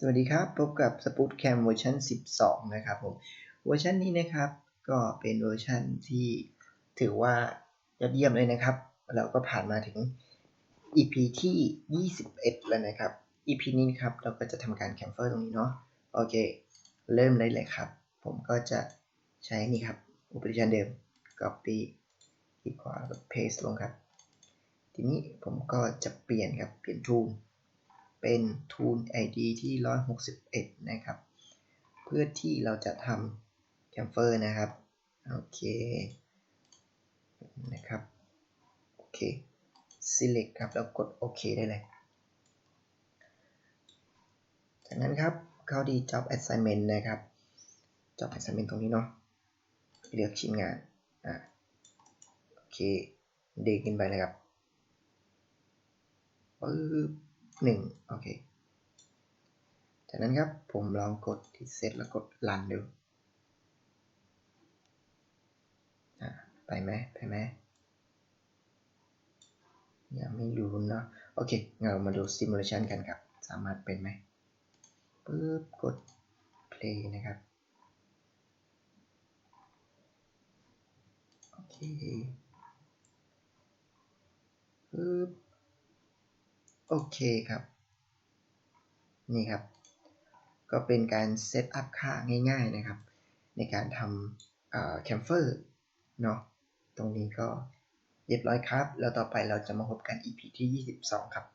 สวัสดีครับ พบกับ Spoot Cam เวอร์ชัน12 นะครับผม เวอร์ชันนี้นะครับ ก็เป็นเวอร์ชันที่ถือว่ายอดเยี่ยมเลยนะครับ เราก็ผ่านมาถึง EP ที่ 21 แล้วนะครับ EP นี้นครับ เราก็จะทำการแคมเฟอร์ตรงนี้เนาะ โอเค เริ่มได้เลยครับ ผมก็จะใช้นี่ครับ อุปกรณ์เดิม copy คลิกขวาแล้ว paste ลงครับ ทีนี้ผมก็จะเปลี่ยนครับ เปลี่ยน tool เป็น tool id ที่ 161 นะครับ เพื่อที่เราจะทำ camfer นะครับ โอเคนะครับ โอเค select ครับ แล้วกดโอเคได้เลย จากนั้นครับเข้าที่ job assignment นะครับ job assignment ตรงนี้เนาะเลือกชิ้นงาน อ่าโอเค เด้งขึ้นไปเลยครับปึ๊บ หนึ่งโอเค จากนั้นครับผมลองกดที่เซตแล้วกดรันดูไปไหมไปไหมยังไม่รู้เนาะโอเคงั้นเรามาดูซิมูเลชันกันครับ สามารถเป็นไหมปึ๊บกด play นะครับ โอเคปึ๊บ โอเคครับ นี่ครับ ก็เป็นการเซตอัพค่าง่าย ๆนะครับ ในการทำแคมเฟอร์เนาะตรงนี้ก็เรียบร้อยครับ แล้วต่อไปเราจะมาพบกัน EP ที่ 22 ครับ